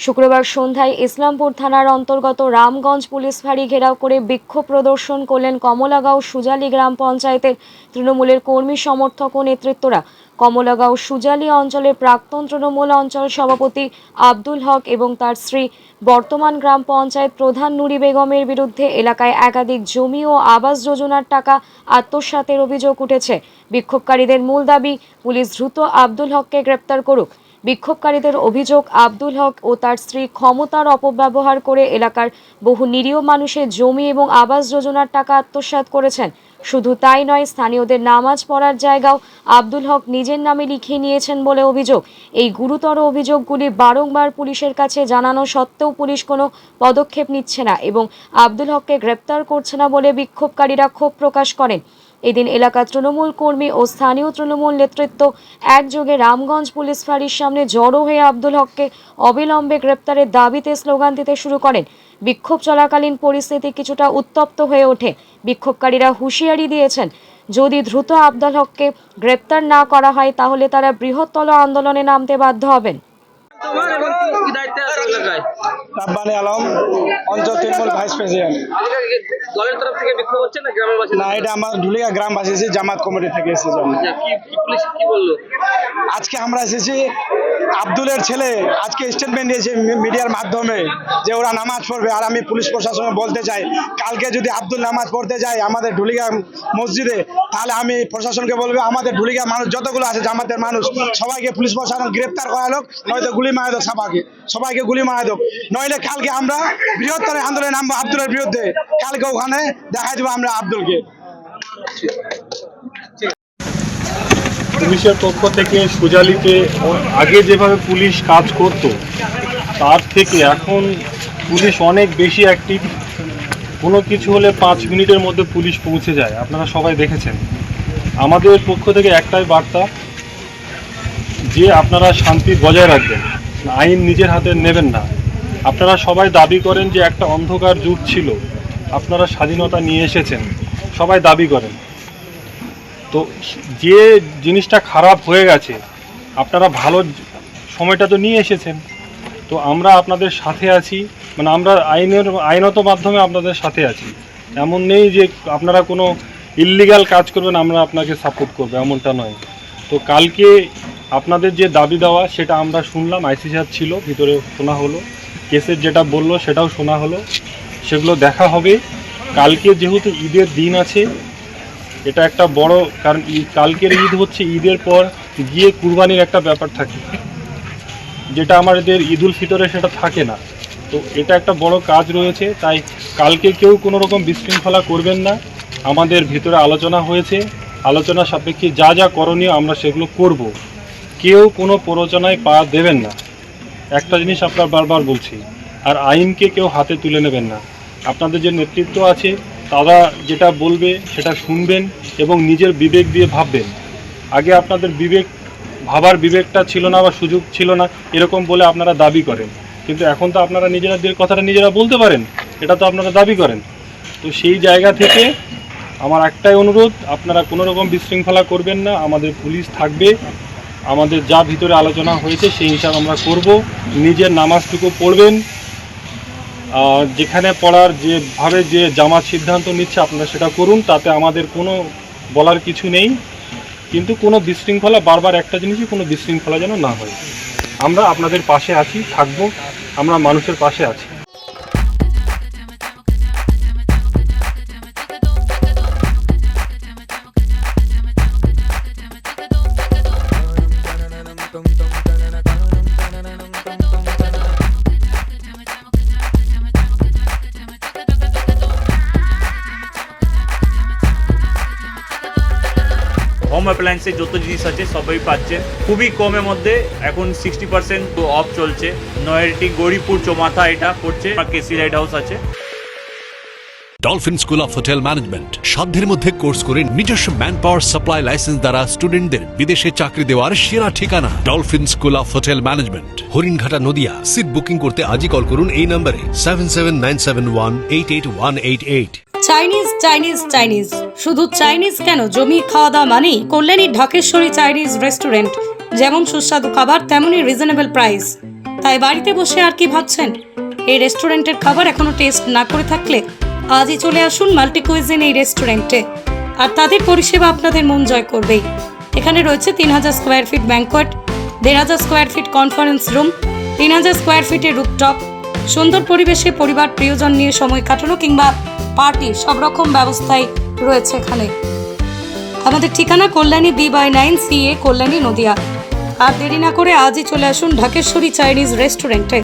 শুক্রবার সন্ধ্যায় ইসলামপুর থানার অন্তর্গত রামগঞ্জ পুলিশ ফাঁড়ি ঘেরাও করে বিক্ষোভ প্রদর্শন করলেন কমলাগাঁও সুজালি গ্রাম পঞ্চায়েতের তৃণমূলের কর্মী সমর্থক ও নেতৃত্বরা। কমলাগাঁও সুজালি অঞ্চলের প্রাক্তন তৃণমূল অঞ্চল সভাপতি আব্দুল হক এবং তার স্ত্রী, বর্তমান গ্রাম পঞ্চায়েত প্রধান নুরি বেগমের বিরুদ্ধে এলাকায় একাধিক জমি ও আবাস যোজনার টাকা আত্মসাতের অভিযোগ উঠেছে। বিক্ষোভকারীদের মূল দাবি, পুলিশ দ্রুত আব্দুল হককে গ্রেপ্তার করুক। বিক্ষোভকারীদের অভিযোগ, আব্দুল হক ও তার স্ত্রী ক্ষমতার অপব্যবহার করে এলাকার বহু নিরীহ মানুষের জমি এবং আবাস যোজনার টাকা আত্মসাৎ করেছেন। শুধু তাই নয়, স্থানীয়দের নামাজ পড়ার জায়গাও আব্দুল হক নিজের নামে লিখিয়ে নিয়েছেন বলে অভিযোগ। এই গুরুতর অভিযোগগুলি বারংবার পুলিশের কাছে জানানো সত্ত্বেও পুলিশ কোনো পদক্ষেপ নিচ্ছে না এবং আব্দুল হককে গ্রেপ্তার করছে না বলে বিক্ষোভকারীরা ক্ষোভ প্রকাশ করেন। এদিন এলাকার তৃণমূল কর্মী ও স্থানীয় তৃণমূল নেতৃত্ব একযোগে রামগঞ্জ পুলিশ ফাঁড়ির সামনে জড়ো হয়ে আব্দুল হককে অবিলম্বে গ্রেপ্তারের দাবিতে স্লোগান দিতে শুরু করেন। বিক্ষোভ চলাকালীন পরিস্থিতি কিছুটা উত্তপ্ত হয়ে ওঠে। বিক্ষোভকারীরা হুঁশিয়ারি দিয়েছেন, যদি দ্রুত আব্দুল হককে গ্রেপ্তার না করা হয়, তাহলে তারা বৃহত্তল আন্দোলনে নামতে বাধ্য হবেন। রাব্বানি আলম অঞ্চল তৃণমূল ভাইস প্রেসিডেন্ট। দলের তরফ থেকে বিক্ষোভ হচ্ছে না গ্রামের বাসিন্দা না এটা আমার ধুলিয়া গ্রামবাসী জামাত কমিটি থেকে এসেছি। আচ্ছা, পুলিশ কি বলল? আজকে আমরা এসেছি আব্দুলের ছেলে আজকে স্টেটমেন্ট দিয়েছে মিডিয়ার মাধ্যমে যে ওরা নামাজ পড়বে আর আমি পুলিশ প্রশাসনে বলতে চাই কালকে যদি আব্দুল নামাজ পড়তে যায় আমাদের ঢুলিগা মসজিদে তাহলে আমি প্রশাসনকে বলব আমাদের ঢুলিগা মানুষ যতগুলো আছে জামাতের মানুষ সবাইকে পুলিশ প্রশাসন গ্রেপ্তার করা হোক নয়তো গুলি মারা হোক সবাইকে সবাইকে গুলি মারা হোক নইলে কালকে আমরা বৃহত্তর আন্দোলনে নামবো আব্দুলের বিরুদ্ধে। কালকে ওখানে দেখা দেবো আমরা আব্দুলকে। পুলিশের পক্ষ থেকে সুজালিতে আগে যেভাবে পুলিশ কাজ করত, তার থেকে এখন পুলিশ অনেক বেশি অ্যাক্টিভ কোনো কিছু হলে পাঁচ মিনিটের মধ্যে পুলিশ পৌঁছে যায়। আপনারা সবাই দেখেছেন। আমাদের পক্ষ থেকে একটাই বার্তা, যে আপনারা শান্তি বজায় রাখবেন। আইন নিজের হাতে নেবেন না। আপনারা সবাই দাবি করেন যে একটা অন্ধকার যুগ ছিল। আপনারা স্বাধীনতা নিয়ে এসেছেন। সবাই দাবি করেন। তো যে জিনিসটা খারাপ হয়ে গেছে, আপনারা ভালো সময়টা তো নিয়ে এসেছেন। তো আমরা আপনাদের সাথে আছি। মানে আমরা আইনের, আইনত মাধ্যমে আপনাদের সাথে আছি। এমন নেই যে আপনারা কোনো ইল্লিগাল কাজ করবেন, আমরা আপনাকে সাপোর্ট করব, এমনটা নয়। তো কালকে আপনাদের যে দাবি দেওয়া, সেটা আমরা শুনলাম, আইসি সাহেব ছিল, ভিতরে শোনা হলো। কেসের যেটা বলল, সেটাও শোনা হলো। সেগুলো দেখা হবে। কালকে যেহেতু ঈদের দিন আছে, এটা একটা বড়, কারণ কালকের ঈদ হচ্ছে, ঈদের পর গিয়ে কুরবানির একটা ব্যাপার থাকে। যেটা আমাদের ঈদুল ফিতরে সেটা থাকে না। তো এটা একটা বড় কাজ রয়েছে, তাই কালকে কেউ কোনো রকম বিশৃঙ্খলা করবেন না। আমাদের ভিতরে আলোচনা হয়েছে। আলোচনা সাপেক্ষে যা যা করণীয় আমরা সেগুলো করব। কেউ কোনো প্ররোচনায় পা দেবেন না। একটা জিনিস আপনার বারবার বলছি, আর আইনকে কেউ হাতে তুলে নেবেন না। আপনাদের যে নেতৃত্ব আছে, তারা যেটা বলবে, সেটা শুনবেন এবং নিজের বিবেক দিয়ে ভাববেন। আগে আপনাদের বিবেক, ভাবার বিবেকটা ছিল না বা সুযোগ ছিল না, এরকম বলে আপনারা দাবি করেন। কিন্তু এখন তো আপনারা নিজেরাদের কথাটা নিজেরা বলতে পারেন, এটা তো আপনারা দাবি করেন। তো সেই জায়গা থেকে আমার একটাই অনুরোধ, আপনারা কোনো রকম বিশৃঙ্খলা করবেন না, আমাদের পুলিশ থাকবে। আমাদের যা ভিতরে আলোচনা হয়েছে সেই হিসাব আমরা করব। নিজের নামাজটুকু পড়বেন। যেখানে পড়ার যেভাবে যে জামাত সিদ্ধান্ত নিচ্ছে আপনারা সেটা করুন, তাতে আমাদের কোনো বলার কিছু নেই। কিন্তু কোনো বিশৃঙ্খলা, বারবার একটা জিনিসই কোনো বিশৃঙ্খলা যেন না হয়। আমরা আপনাদের পাশে আছি, থাকব। আমরা মানুষের পাশে আছি। হোম অ্যাপ্লায়েন্সের যত জিনিস আছে, সবই পাচ্ছেন খুবই কমের মধ্যে এখন সিক্সটি পার্সেন্ট অফ চলছে। নয়ারটি গৌরীপুর চৌমাথা এটা পড়ছে কেসি লাইট হাউস আছে। Dolphin school of hotel management সাধ্যের মধ্যে কোর্স করে নিজস্ব ম্যান পাওয়ার সাপ্লাই লাইসেন্স দ্বারা স্টুডেন্টদের বিদেশে চাকরি দেওয়ার সেরা ঠিকানা। Dolphin school of hotel management Haringhata Nadia. Seat booking করতে আজই কল করুন এই নম্বরে seven seven nine seven one eight eight one eight eight Chinese Chinese Chinese. শুধু চাইনিজ কেন? জমি খাওয়া দাওয়া মানেই কল্যাণী ঢাকেশ্বরী চাইনিজ রেস্টুরেন্ট। যেমন সুস্বাদু খাবার, তেমনই রিজনেবল প্রাইস তাই বাড়িতে বসে আর কি ভাবছেন? এই রেস্টুরেন্টের খাবার এখনও টেস্ট না করে থাকলে আজই চলে আসুন মাল্টি কুইজিন এই রেস্টুরেন্টে। আর তাদের পরিষেবা আপনাদের মন জয় করবেই। এখানে রয়েছে তিন হাজার স্কোয়ার ফিট ব্যাঙ্কোয়েট দেড় হাজার স্কোয়ার ফিট কনফারেন্স রুম তিন হাজার স্কোয়ার ফিটের রুপটপ সুন্দর পরিবেশে পরিবার প্রিয়জন নিয়ে সময় কাটানো কিংবা পার্টি, সব রকম ব্যবস্থাই রয়েছে এখানে। আমাদের ঠিকানা Kalyani B by nine C A Kalyani Nadia. আর দেরি না করে আজই চলে আসুন ঢাকেশ্বরী চাইনিজ রেস্টুরেন্টে।